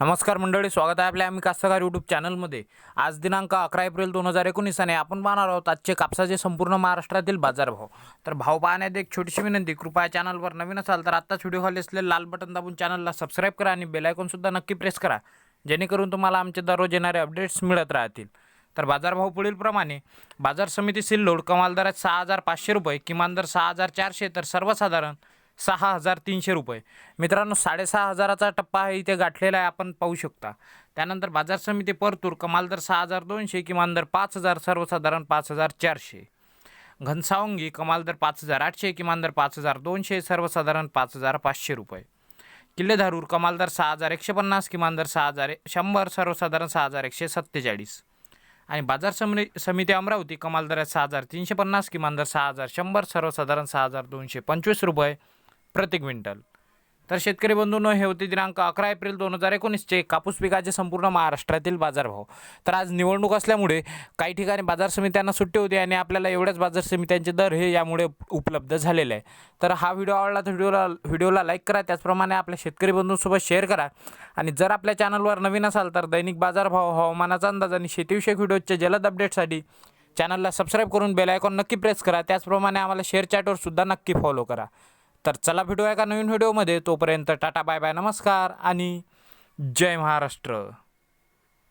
नमस्कार मंडळी स्वागत आहे आपल्या आम्ही कास्तकार यूट्यूब चॅनलमध्ये. आज दिनांक अकरा एप्रिल दोन हजार एकोणीसाने आपण पाहणार आहोत आजचे कापसाचे संपूर्ण महाराष्ट्रातील बाजारभाव. तर भाव पाहण्यात एक छोटीशी विनंती कृपया चॅनलवर नवीन असाल तर आत्ताच व्हिडिओ खाली असलेले लाल बटन दाबून चॅनलला सबस्क्राईब करा आणि बेलायकॉनसुद्धा नक्की प्रेस करा जेणेकरून तुम्हाला आमचे दररोज येणारे अपडेट्स मिळत राहतील. तर बाजारभाव पुढीलप्रमाणे बाजार समिती सिल्लोड कमाल दरात सहा हजार पाचशे रुपये किमान दर सहा हजार चारशे तर सर्वसाधारण सहा हजार तीनशे रुपये. मित्रांनो साडेसहा हजाराचा टप्पा आहे इथे गाठलेला आहे आपण पाहू शकता. त्यानंतर बाजार समिती परतूर कमाल दर सहा हजार दोनशे किमान दर पाच हजार सर्वसाधारण पाच हजार चारशे. घनसावंगी कमाल दर पाच हजार आठशे किमान दर पाच हजार दोनशे सर्वसाधारण पाच हजार पाचशे रुपये. किल्लेधारूर कमाल दर सहा हजार एकशे पन्नास किमान दर सहा हजार शंभर सर्वसाधारण सहा हजार एकशे सत्तेचाळीस. आणि बाजार समि समिती अमरावती कमाल दर सहा हजार तीनशे पन्नास किमान दर सहा हजार शंभर सर्वसाधारण सहा हजार दोनशे पंचवीस रुपये. प्रति क्विंटल तर शेतकरी बंधूंनो हे होते दिनांक अकरा एप्रिल दोन हजार एकोणीसचे. कापूस पिकाचे संपूर्ण महाराष्ट्रातील बाजारभाव तर आज निवडणूक असल्यामुळे काही ठिकाणी बाजार समित्यांना सुट्टी होती आणि आपल्याला एवढ्याच बाजार समित्यांचे दर हे यामुळे उपलब्ध झालेले आहे. तर हा व्हिडिओ आवडला तर व्हिडिओला व्हिडिओला लाईक करा. त्याचप्रमाणे आपल्या शेतकरी बंधूंसोबत शेअर करा. आणि जर आपल्या चॅनलवर नवीन असाल तर दैनिक बाजारभाव हवामानाचा अंदाज आणि शेतीविषयक व्हिडिओचे जलद अपडेटसाठी चॅनलला सबस्क्राईब करून बेल आयकॉन नक्की प्रेस करा. त्याचप्रमाणे आम्हाला शेअर चॅटवर सुद्धा नक्की फॉलो करा. तर चला भेटूया एका नवीन व्हिडिओमध्ये. तोपर्यंत टाटा बाय बाय नमस्कार आणि जय महाराष्ट्र.